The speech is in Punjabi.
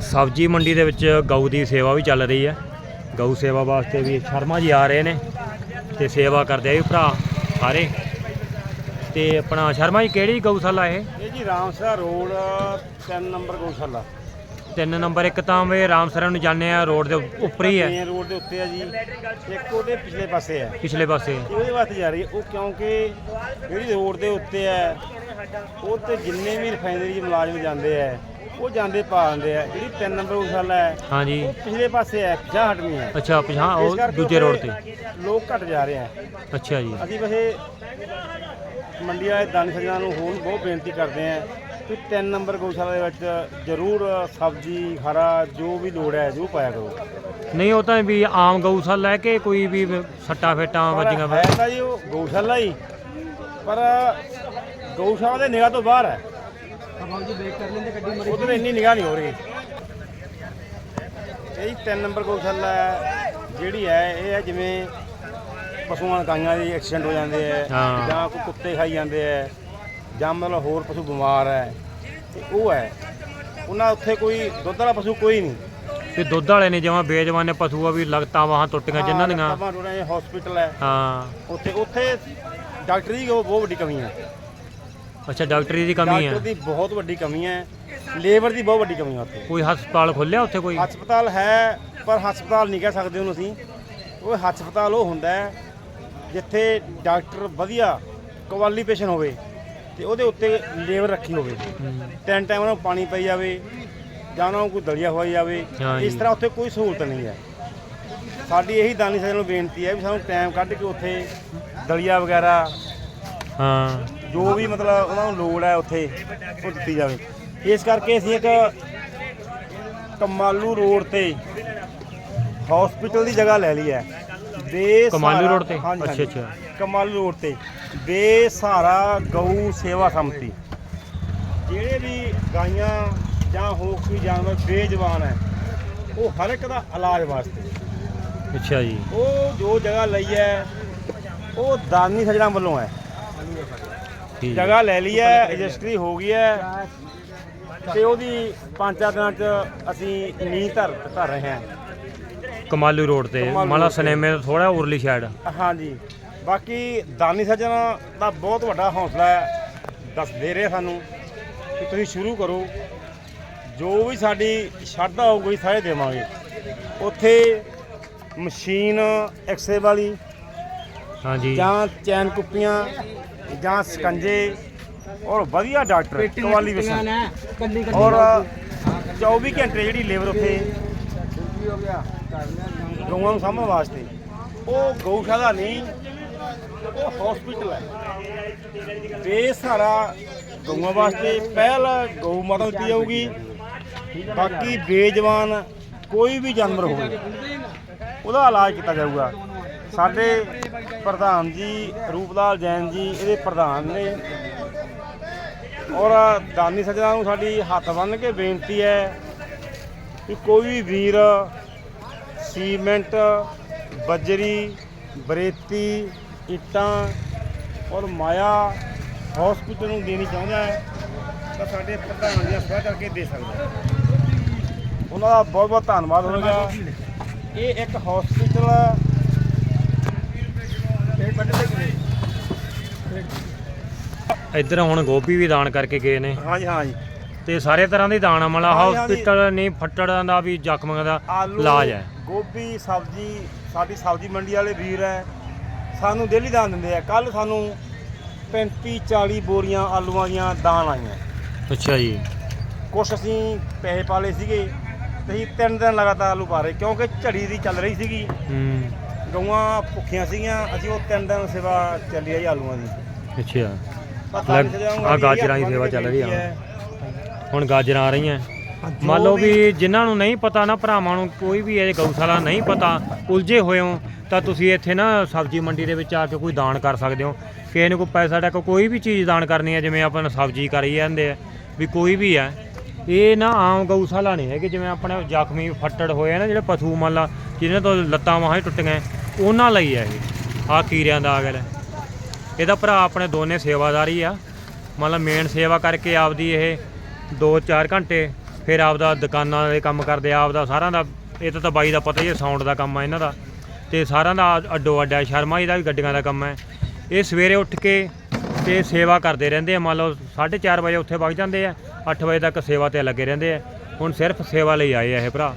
ਸਬਜ਼ੀ ਮੰਡੀ ਦੇ ਵਿੱਚ ਗਊ ਦੀ ਸੇਵਾ ਵੀ ਚੱਲ ਰਹੀ ਹੈ। ਗਊ ਸੇਵਾ ਵਾਸਤੇ ਵੀ ਸ਼ਰਮਾ ਜੀ ਆ ਰਹੇ ਨੇ ਤੇ ਸੇਵਾ ਕਰਦੇ ਆ ਵੀ ਭਰਾ ਸਾਰੇ। ਤੇ ਆਪਣਾ ਸ਼ਰਮਾ ਜੀ ਕਿਹੜੀ ਗਊਸ਼ਾਲਾ ਇਹ? ਇਹ ਜੀ ਰਾਮਸਰਾ ਰੋਡ 3 ਨੰਬਰ ਗੋਸ਼ਾਲਾ ਤਿੰਨ ਨੰਬਰ ਇੱਕ ਤਾਂ ਵੇ ਰਾਮਸਰਾ ਨੂੰ ਜਾਂਦੇ ਆ ਰੋਡ ਦੇ ਉੱਪਰ ਹੀ ਹੈ। ਮੇਨ ਰੋਡ ਦੇ ਉੱਤੇ ਆ ਜੀ। ਇੱਕ ਉਹਦੇ ਪਿਛਲੇ ਪਾਸੇ ਹੈ। ਪਿਛਲੇ ਪਾਸੇ। ਉਹਦੇ ਵਾਸਤੇ ਜਾ ਰਹੀ ਹੈ। ਉਹ ਕਿਉਂਕਿ ਜਿਹੜੀ ਰੋਡ ਦੇ ਉੱਤੇ ਹੈ ਉਹ ਤੇ ਜਿੰਨੇ ਵੀ ਰਿਫਾਈਨਰੀ ਦੇ ਮੁਲਾਜ਼ਮ ਜਾਂਦੇ ਆ ਉਹ ਜਾਂਦੇ ਪਾ ਦਿੰਦੇ ਆ ਜਿਹੜੀ 3 ਨੰਬਰ ਗੋਸ਼ਾਲਾ ਹੈ ਹਾਂਜੀ। ਉਹ ਪਿਛਲੇ ਪਾਸੇ ਹੈ ਜਾਂ ਹਟਵੀਂ ਹੈ ਅੱਛਾ ਪਛਾਂ ਇਸ ਉਹ ਕਰਕੇ ਦੂਜੇ ਰੋਡ ਉੱਥੇ ਤੇ। ਲੋਕ ਘਟ ਜਾ ਰਹੇ ਆ। ਅੱਛਾ ਜੀ। ਅਸੀਂ ਵੈਸੇ ਮੰਡੀ ਵਾਲੇ ਦਾਨੀ ਸੱਜਣਾ ਨੂੰ ਹੋਰ ਬਹੁਤ ਬੇਨਤੀ ਕਰਦੇ ਆ ਕਿ 3 ਨੰਬਰ ਗਊਸ਼ਾਲਾ ਦੇ ਵਿੱਚ ਜ਼ਰੂਰ ਸਬਜ਼ੀ ਹਰਾ ਜੋ ਵੀ ਲੋੜ ਹੈ ਜ਼ਰੂਰ ਪਾਇਆ ਕਰੋ। ਨਹੀਂ ਉਹ ਤਾਂ ਵੀ ਆਮ ਗਊਸ਼ਾਲਾ ਹੈ ਕਿ ਕੋਈ ਵੀ ਸੱਟਾ ਫੇਟਾਂ ਵੱਜੀਆਂ ਹੈ ਤਾਂ ਜੀ ਉਹ ਗਊਸ਼ਾਲਾ ਹੀ ਪਰ ਗਊਸ਼ਾਲਾ ਦੇ ਨਿਗਾਹ ਤੋਂ ਬਾਹਰ ਹੈ। ਉਧਰ ਇੰਨੀ ਨਿਗਾਹ ਨਹੀਂ ਹੋ ਰਹੀ। ਇਹ 3 ਨੰਬਰ ਗਊਸ਼ਾਲਾ ਹੈ, ਜਿਹੜੀ ਹੈ ਇਹ ਹੈ ਜਿਵੇਂ ਪਸ਼ੂਆਂ ਗਾਈਆਂ ਦੇ ਐਕਸੀਡੈਂਟ ਹੋ ਜਾਂਦੇ ਹੈ ਹਾਂ। ਜਾਂ ਕੋਈ ਕੁੱਤੇ ਖਾਈ ਜਾਂਦੇ ਹੈ ਜਾਂ ਮਤਲਬ ਹੋਰ ਪਸ਼ੂ ਬਿਮਾਰ ਹੈ ਤੇ ਉਹ ਹੈ। ਉਹਨਾਂ ਉੱਥੇ ਕੋਈ ਦੁੱਧ ਵਾਲਾ ਪਸ਼ੂ ਕੋਈ ਨਹੀਂ। ਤੇ ਦੁੱਧ ਵਾਲੇ ਨੇ ਜਿਵੇਂ ਬੇਜਵਾਨੇ ਪਸ਼ੂ ਆ ਵੀ ਲਗਤਾਂ ਵਾਹਾਂ ਟੁੱਟੀਆਂ ਜਿਨ੍ਹਾਂ ਦੀਆਂ। ਹਸਪੀਟਲ ਹੈ। ਹਾਂ। ਉੱਥੇ ਉੱਥੇ ਡਾਕਟਰ ਬਹੁਤ ਬਹੁਤ ਵੱਡੀ ਕਮੀ ਹੈ। ਅੱਛਾ ਡਾਕਟਰੀ ਦੀ ਕਮੀ ਡਾਕਟਰ ਹੈ ਦੀ ਬਹੁਤ ਵੱਡੀ ਕਮੀ ਹੈ। ਲੇਬਰ ਦੀ ਬਹੁਤ ਵੱਡੀ ਕਮੀ ਹੈ ਉੱਥੇ। ਕੋਈ ਹਸਪਤਾਲ ਖੋਲਿਆ ਉੱਥੇ ਕੋਈ? ਹਸਪਤਾਲ ਹੈ ਪਰ ਹਸਪਤਾਲ ਨਹੀਂ ਕਹਿ ਸਕਦੇ ਉਹਨੂੰ ਅਸੀਂ। ਉਹ ਹਸਪਤਾਲ ਉਹ ਹੁੰਦਾ ਹੈ ਜਿੱਥੇ ਡਾਕਟਰ ਵਧੀਆ ਕੁਆਲੀਫਿਕੇਸ਼ਨ ਹੋਵੇ ਤੇ ਉਹਦੇ ਉੱਤੇ ਲੇਬਰ ਰੱਖੀ ਹੋਵੇ। ਤਿੰਨ ਟਾਈਮ ਉਹਨਾਂ ਨੂੰ ਪਾਣੀ ਪਈ ਜਾਵੇ ਜਾਂ ਉਹਨਾਂ ਨੂੰ ਕੋਈ ਦਲੀਆ ਖਵਾਈ ਜਾਵੇ ਹਾਂ ਇਸ। ਤਰ੍ਹਾਂ ਉੱਥੇ ਕੋਈ ਸਹੂਲਤ ਨਹੀਂ ਹੈ। ਸਾਡੀ ਇਹੀ ਦਾਨੀ ਸੱਜਣ ਨੂੰ ਬੇਨਤੀ ਹੈ ਵੀ ਸਾਨੂੰ ਟਾਈਮ ਕੱਢ ਕੇ ਉੱਥੇ ਦਲੀਆ ਵਗੈਰਾ ਹਾਂ। ਜੋ ਵੀ ਮਤਲਬ ਉਹਨਾਂ ਨੂੰ ਲੋੜ ਹੈ ਉੱਥੇ ਉਹ ਦਿੱਤੀ ਜਾਵੇ। ਇਸ ਕਰਕੇ ਅਸੀਂ ਇੱਕ ਕਮਾਲੂ ਰੋਡ ਤੇ ਹਸਪੀਟਲ ਦੀ ਜਗ੍ਹਾ ਲੈ ਲਈ ਹੈ। ਬੇਸਹਾਰਾ ਕਮਾਲੂ ਰੋਡ ਤੇ? ਅੱਛਾ, ਅੱਛਾ। ਕਮਾਲੂ ਰੋਡ ਤੇ। ਬੇਸਹਾਰਾ ਗਊ ਸੇਵਾ ਸੰਮਤੀ। ਜਿਹੜੇ ਵੀ ਗਾਈਆਂ ਜਾਂ ਹੋਰ ਕੋਈ ਜਾਨਵਰ ਬੇਜਵਾਨ ਹੈ ਉਹ ਹਰ ਇੱਕ ਦਾ ਇਲਾਜ ਵਾਸਤੇ। ਅੱਛਾ ਜੀ। ਉਹ ਜੋ ਜਗ੍ਹਾ ਲਈ ਹੈ ਉਹ ਦਾਨੀ ਸੱਜਣਾ ਵੱਲੋਂ ਹੈ। ਜਗ੍ਹਾ ਲੈ ਲਈ ਹੈ ਰਜਿਸਟਰੀ ਹੋ ਗਈ ਹੈ। ਤੇ ਉਹਦੀ ਪੰਜਾਂ ਦਿਨਾਂ ਚ ਅਸੀਂ ਨੀਂਹ ਧਰ ਧਰ ਰਹੇ ਹਾਂ। ਕਮਾਲੂ ਰੋਡ ਤੇ। ਮਾਲਾ। ਸਨੇਮੇ ਤੋਂ ਥੋੜਾ ਉਰਲੀ ਸਾਈਡ ਹਾਂਜੀ। ਬਾਕੀ ਦਾਨੀ ਸੱਜਣ ਦਾ ਬਹੁਤ ਵੱਡਾ ਹੌਸਲਾ ਹੈ। ਦੱਸ ਦੇ ਰਹੇ ਸਾਨੂੰ ਕਿ ਤੁਸੀਂ ਸ਼ੁਰੂ ਕਰੋ। ਜੋ ਵੀ ਸਾਡੀ ਸ਼ਰਧਾ ਹੋਊਗੀ ਸਾਰੇ ਦੇਵਾਂਗੇ। ਉੱਥੇ ਮਸ਼ੀਨ ਐਕਸੇ ਵਾਲੀ ਹਾਂਜੀ। ਜਾਂ ਚੈਨ ਕੁੱਪੀਆਂ ਜਾਂ ਸਕੰਜੇ ਔਰ ਵਧੀਆ ਡਾਕਟਰ ਕੁਆਲੀਫਿਕੇਸ਼ਨ ਔਰ 24 ਘੰਟੇ ਜਿਹੜੀ ਲੇਬਰ ਉੱਥੇ ਗਊਆਂ ਨੂੰ ਸਾਂਭਣ ਵਾਸਤੇ। ਉਹ ਗਊਸ਼ਾਲਾ ਨਹੀਂ ਉਹ ਹਸਪੀਟਲ ਹੈ। ਬੇਸਹਾਰਾ ਗਊਆਂ ਵਾਸਤੇ ਪਹਿਲ ਗਊ ਮਾਤਾ ਦਿੱਤੀ ਜਾਊਗੀ। ਬਾਕੀ ਬੇਜਵਾਨ ਕੋਈ ਵੀ ਜਾਨਵਰ ਹੋਵੇ ਉਹਦਾ ਇਲਾਜ ਕੀਤਾ ਜਾਊਗਾ। ਸਾਡੇ ਪ੍ਰਧਾਨ ਜੀ, ਰੂਪਲਾਲ ਜੈਨ ਜੀ, ਇਹਦੇ ਪ੍ਰਧਾਨ ਨੇ। ਔਰ ਦਾਨੀ ਸੱਜਣਾ ਨੂੰ ਸਾਡੀ ਹੱਥ ਬੰਨ੍ਹ ਕੇ ਬੇਨਤੀ ਹੈ ਕਿ ਕੋਈ ਵੀ ਵੀਰ, ਸੀਮੈਂਟ, ਬਜਰੀ, ਬਰੇਤੀ, ਇੱਟਾਂ ਔਰ ਮਾਇਆ ਹਸਪੀਟਲ ਨੂੰ ਦੇਣੀ ਚਾਹੁੰਦਾ ਹੈ, ਤਾਂ ਸਾਡੇ ਪ੍ਰਧਾਨ ਜੀ ਸਲਾਹ ਕਰਕੇ ਦੇ ਸਕਦਾ ਉਹਨਾਂ ਦਾ ਬਹੁਤ ਬਹੁਤ ਧੰਨਵਾਦ ਹੋਵੇਗਾ। ਇਹ ਇੱਕ ਹਸਪੀਟਲ ਇੱਧਰ ਹੁਣ ਗੋਭੀ ਵੀ ਦਾਨ ਕਰਕੇ ਗਏ ਨੇ। ਹਾਂਜੀ ਹਾਂਜੀ। ਤੇ ਸਾਰੇ ਤਰ੍ਹਾਂ ਦੇ ਦਾਨ ਆ ਮਲਾ ਹਾਂਜੀ, ਹਾਂਜੀ। ਹਸਪੀਟਲ ਨਹੀਂ ਫੱਟੜਾਂ ਦਾ ਵੀ ਜ਼ਖਮਾਂ ਦਾ ਆਲੂ ਇਲਾਜ ਹੈ ਗੋਭੀ ਸਬਜ਼ੀ ਸਾਡੀ ਸਬਜ਼ੀ ਮੰਡੀ ਵਾਲੇ ਵੀਰ ਹੈ ਸਾਨੂੰ ਡੇਲੀ ਦਾਨ ਦਿੰਦੇ ਆ। ਕੱਲ ਸਾਨੂੰ 35 40 ਬੋਰੀਆਂ ਆਲੂਆਂ ਦੀਆਂ ਦਾਨ ਆਈਆਂ। ਅੱਛਾ ਜੀ। ਕੁਛ ਅਸੀਂ ਪੈਸੇ ਪਾ ਲਏ ਸੀਗੇ ਤੇ ਅਸੀਂ ਤਿੰਨ ਦਿਨ ਲਗਾਤਾਰ ਆਲੂ ਪਾ ਰਹੇ ਕਿਉਂਕਿ ਝੜੀ ਦੀ ਚੱਲ ਰਹੀ ਸੀਗੀ। ਹੂੰ। ਗਊਆਂ ਭੁੱਖੀਆਂ ਸੀਗੀਆਂ ਅਸੀਂ ਉਹ ਤਿੰਨ ਦਿਨ ਸੇਵਾ ਚੱਲੀ ਆ ਜੀ ਆਲੂਆਂ ਦੀ। ਅੱਛਾ। ਪਤਾ ਲੈ, ਨਹੀਂ ਚੱਲਿਆ ਆਹ ਗਾਜਰਾਂ ਦੀ ਸੇਵਾ ਚੱਲ ਰਹੀ ਆ। ਹੁਣ ਗਾਜਰਾਂ ਆ ਰਹੀਆਂ। ਮੰਨ ਲਓ ਵੀ ਜਿਨ੍ਹਾਂ ਨੂੰ ਨਹੀਂ ਪਤਾ ਨਾ ਭਰਾਵਾਂ ਨੂੰ ਕੋਈ ਵੀ ਇਹ ਗਊਸ਼ਾਲਾ ਨਹੀਂ ਪਤਾ ਉਲਝੇ ਹੋਏ ਹੋ ਤਾਂ ਤੁਸੀਂ ਇੱਥੇ ਨਾ ਸਬਜ਼ੀ ਮੰਡੀ ਦੇ ਵਿੱਚ ਆ ਕੇ ਕੋਈ ਦਾਨ ਕਰ ਸਕਦੇ ਹੋ। ਕਿਸੇ ਨੂੰ ਕੋਈ ਪੈਸਾ ਟੱਕ ਕੋਈ ਵੀ ਚੀਜ਼ ਦਾਨ ਕਰਨੀ ਹੈ ਜਿਵੇਂ ਆਪਾਂ ਸਬਜ਼ੀ ਕਰੀ ਜਾਂਦੇ ਆ ਵੀ ਕੋਈ ਵੀ ਹੈ ਇਹ ਨਾ ਆਮ ਗਊਸ਼ਾਲਾ ਨਹੀਂ ਹੈ ਕਿ ਜਿਵੇਂ ਆਪਣੇ ਜ਼ਖਮੀ ਫੱਟੜ ਹੋਏ ਆ ਨਾ ਜਿਹੜੇ ਪਸ਼ੂ ਮੰਨ ਲਾ ਜਿਹਨਾਂ ਤੋਂ ਲੱਤਾਂ ਬਾਹਾਂ ਹੀ ਟੁੱਟ ਗਏ ਉਹਨਾਂ ਲਈ ਹੈ ਇਹ। ਆ ਕੀਰਿਆਂ ਦਾ ਅਗਲ ਇਹਦਾ ਭਰਾ ਆਪਣੇ ਦੋਨੇ ਸੇਵਾਦਾਰੀ ਆ। ਮਤਲਬ ਮੇਨ ਸੇਵਾ ਕਰਕੇ ਆਪਦੀ ਇਹ 2-4 ਘੰਟੇ ਫਿਰ ਆਪਦਾ ਦੁਕਾਨਾਂ ਦੇ ਕੰਮ ਕਰਦੇ, ਆਪਦਾ ਸਾਰਿਆਂ ਦਾ, ਇਹ ਤਾਂ ਤਾਂ ਬਾਈ ਦਾ ਪਤਾ ਹੀ ਹੈ ਸਾਊਂਡ ਦਾ ਕੰਮ ਆ ਇਹਨਾਂ ਦਾ। ਤੇ ਸਾਰਿਆਂ ਦਾ ਅੱਡੋ ਅੱਡਾ ਸ਼ਰਮਾ ਜੀ ਦਾ ਵੀ ਗੱਡੀਆਂ ਦਾ ਕੰਮ ਹੈ ਇਹ ਸਵੇਰੇ ਉੱਠ ਕੇ ਤੇ ਸੇਵਾ ਕਰਦੇ ਰਹਿੰਦੇ ਆ, ਮੰਨ ਲਓ 4:30 ਵਜੇ ਉੱਥੇ ਵਗ ਜਾਂਦੇ ਆ 8 ਵਜੇ ਤੱਕ ਸੇਵਾ ਤੇ ਲੱਗੇ ਰਹਿੰਦੇ ਆ। ਹੁਣ ਸਿਰਫ ਸੇਵਾ ਲਈ ਆਏ ਆ ਇਹ ਭਰਾ।